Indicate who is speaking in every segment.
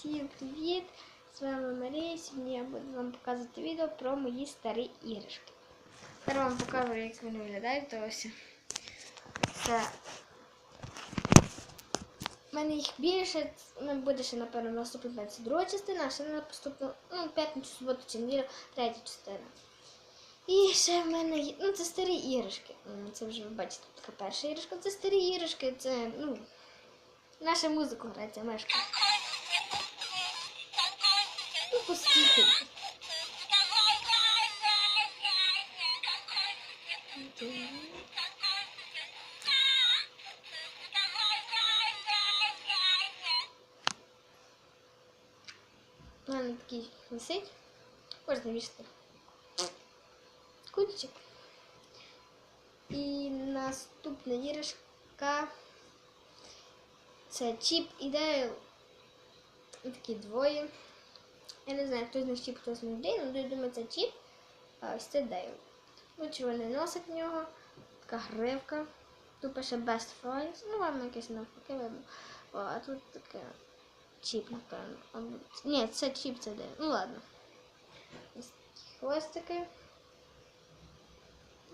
Speaker 1: Всім привіт! З вами Марія. Сьогодні я буду вам показувати відео про мої старі іграшки. Тепер вам покажу, як вони виглядають. То ось це. У мене їх більше, буде ще, напевно, наступна 22 частина, а ще не поступна, ну, п'ятницю, суботу чи неділю, третя частина. І ще в мене є, ну, це старі іграшки. Це вже ви бачите, така перша іграшка. Це старі іграшки, це, ну, наша музика грається, мешка. У мене такий висить. Можна вішати. Кульчик. І наступна іграшка. Це Чіп і Дейл. Такі двоє. Я не знаю, хто з них Чіп, хто з них Дейл, але я думаю, це Чіп, а ось це Дейл. Червоний носик в нього, така гривка. Тут пише Best Friends. Ну, ладно, якесь навпаки видно. О, а тут таке Чіп, напевно. Ні, це Чіп, це Дейл. Ну ладно. Ось хвостики.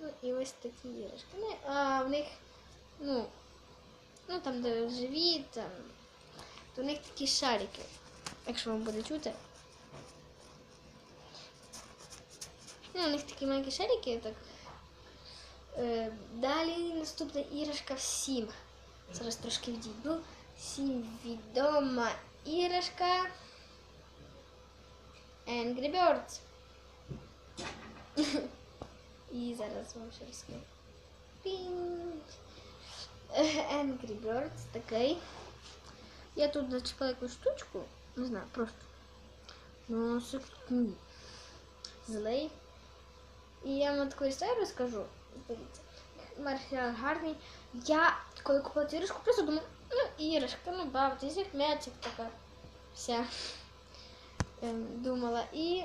Speaker 1: Ну і ось такі іграшки. Ну, а в них, ну, ну там, де живіт, там, то в них такі шарики, якщо вам буде чути. Ну, у них такі маленькі шарики, так. Е, далі наступна іграшка всім. Зараз трошки відійду. Всім відома іграшка Angry Birds. І зараз вам ще розкажу. Пінь. Е, Angry Birds такий. Я тут зачепила якусь штучку, не знаю, просто. Носик ні. Злий. І я вам таку історію розкажу. Дивіться. Маршал гарний. Я коли купила цю іграшку, просто думала, ну, іграшка, ну бавитись, як м'ячик така вся. Ем, думала. І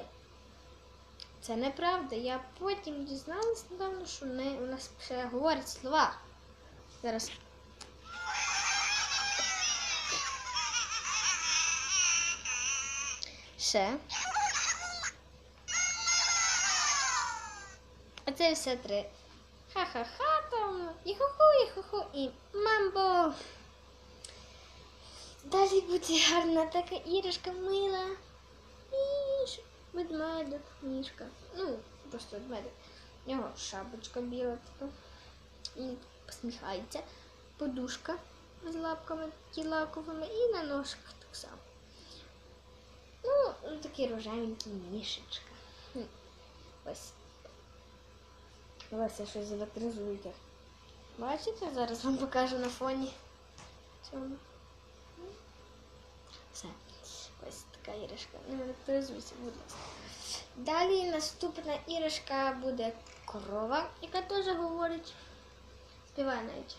Speaker 1: це неправда. Я потім дізналась недавно, що не, у нас ще говорять слова. Зараз. Ще. А це все три. Ха-ха-ха там. І-ху-ху, і-ху-ху, і мамбо. Далі буде гарна така іграшка мила. Міш. Ведмедик, мішка. Ну, просто ведмедик. У нього шапочка біла така. Він посміхається. Подушка з лапками такі лаковими і на ножках так само. Ну, такий рожевенький мішечка. Ось. Ось щось електризуєте. Бачите? Зараз вам покажу на фоні. Цьому. Все. Ось така іграшка. Не електризуйся, будь ласка. Далі наступна іграшка буде корова, яка теж говорить. Співає навіть.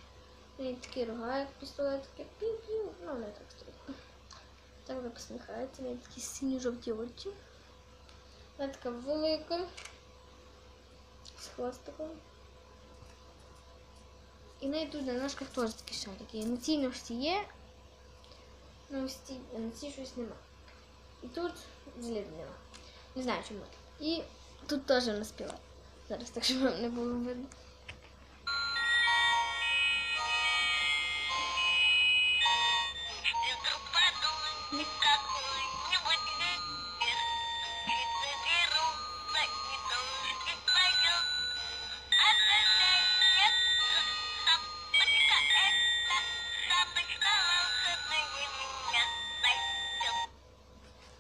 Speaker 1: Неї такі рога, як пістолет, таке пів-пів. Ну, не так стоїть. Так посміхається, неї такі сині жовті очі. Вона така велика. Хвостиком. І неї тут на ножках теж такі шарики. На цій ножці є, на ось цій, на цій щось нема. І тут взагалі нема. Не знаю чому. І тут теж вона співає. Зараз так, щоб вам не було видно.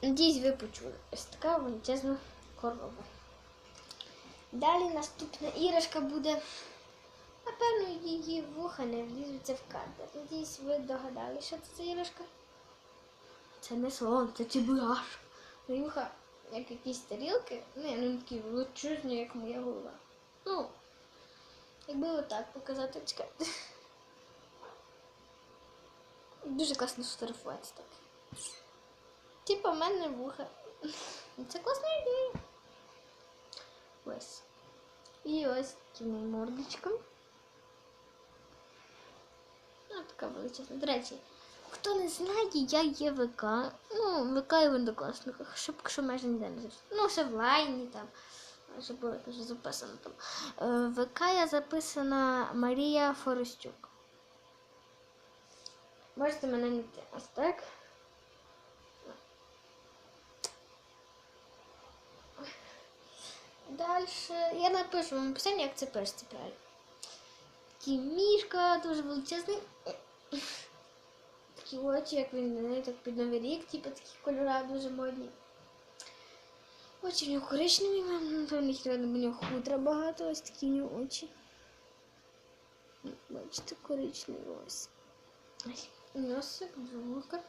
Speaker 1: Надіюсь, ви почули. Ось така величезна корова. Далі наступна іграшка буде. Напевно, її вуха не влізуться в кадр. Надіюсь, ви догадали, що це за іграшка. Це не слон, це чебураш. Мої вуха, як якісь тарілки, не, вони такі величезні, як моя голова. Ну, якби отак показати, чекайте. Дуже класно фотографуватися так. Типа в мене вуха. Це класна ідея. Ось. І ось кінний мордочка. Ну, така величезна. До речі, Хто не знає, я є ВК. Ну, ВК і в однокласниках, щоб якщо майже ніде не зайшли. Ну, ще в лайні там. Вже було теж записано там. Е, В ВК я записана Марія Форостюк. Можете мене знайти. Ось так. Дальше я напишу вам описання, як це пишеться правильно. Такий мішка, дуже величезний. Такі очі, як він так під новий рік, типу такі кольори дуже модні. Очі в нього коричневі, напевно, в нього хутра багато, ось такі в нього очі. Бачите, коричневі. Ось. Носик, вуха.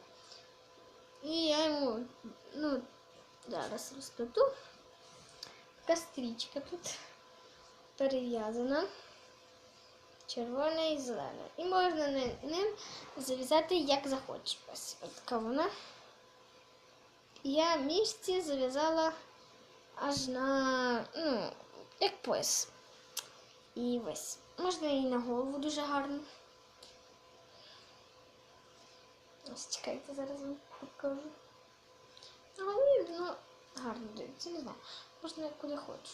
Speaker 1: І я йому, ну, зараз розплету. Така тут перев'язана. Червона і зелена. І можна ни- ним зав'язати як захочеш. Ось така вона. Я місці зав'язала аж на, ну, як пояс. І ось. Можна і на голову дуже гарно. Ось чекайте, зараз вам покажу. Ну, гарно дивиться, не знаю. Можна куди хочу.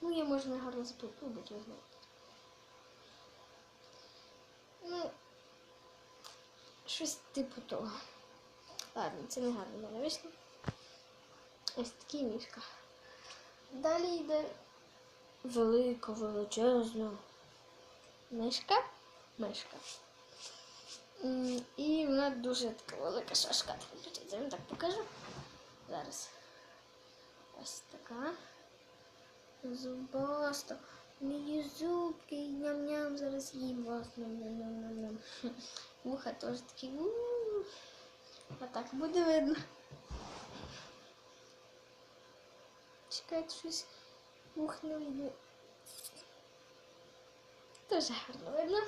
Speaker 1: Ну, я можна гарно заплету, будь ви знаєте. Ну, щось типу того. Ладно, це не гарно мене вийшло. Ось такий мішка. Далі йде велика, величезна мишка. Мишка. І вона дуже така велика шашка. Я вам так покажу. Зараз. Ось така. Зубаста. Неї зубки, ням-ням, зараз їм вас. Ням-ням-ням-ням. Вуха теж такі. А так буде видно. Чекайте щось. Вух не видно. Дуже гарно видно.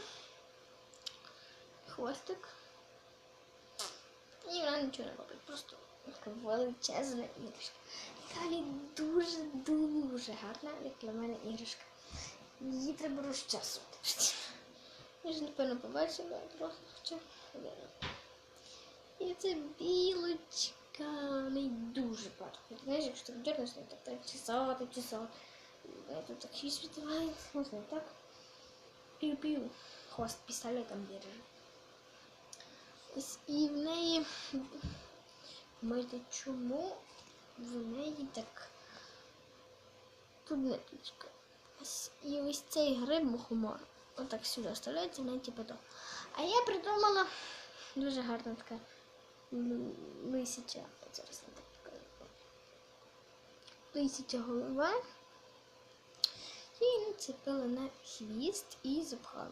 Speaker 1: Хвостик. І вона нічого не робить. Просто величезна іграшка. Далі дуже-дуже гарна, як для мене іграшка. Її треба розчасувати. Я ж напевно побачила трохи хоча. І це білочка. В неї дуже багато. Знаєш, якщо так дернеш, то так так чесати, чесати. Тут так щось відбувається. Не так. Пів-пів. Хвост пістолетом держить. Ось і в неї. Думаєте, чому в неї так ниточка. І ось цей гриб мухомор. Отак сюди вставляється, в неї типу то. А я придумала дуже гарна така лисяча. Зараз я так покажу. Лисяча голова. І нацепила на хвіст і запхала.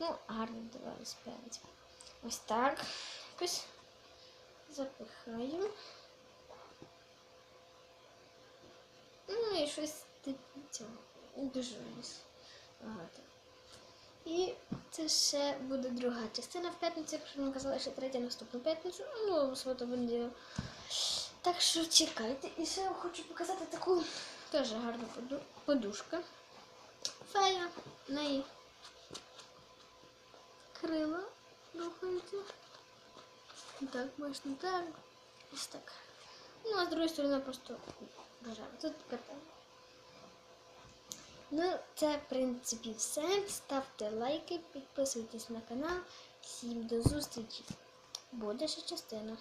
Speaker 1: Ну, гарно давалось п'ять. Ось так. Якось запихаю. Ну і щось цього. Дуже багато. І це ще буде друга частина в п'ятницю, якщо ми казали, що третя наступну п'ятницю, ну, суботу неділю. Так що чекайте. І ще я хочу показати таку теж гарну подушку. Фея, в неї крила рухаються. Так, можна так. Ось так. Ну, а з другой сторони просто бажаю. Тут кота. Ну, це, в принципі, все. Ставте лайки, підписуйтесь на канал. Всім до зустрічі. Буде ще частина.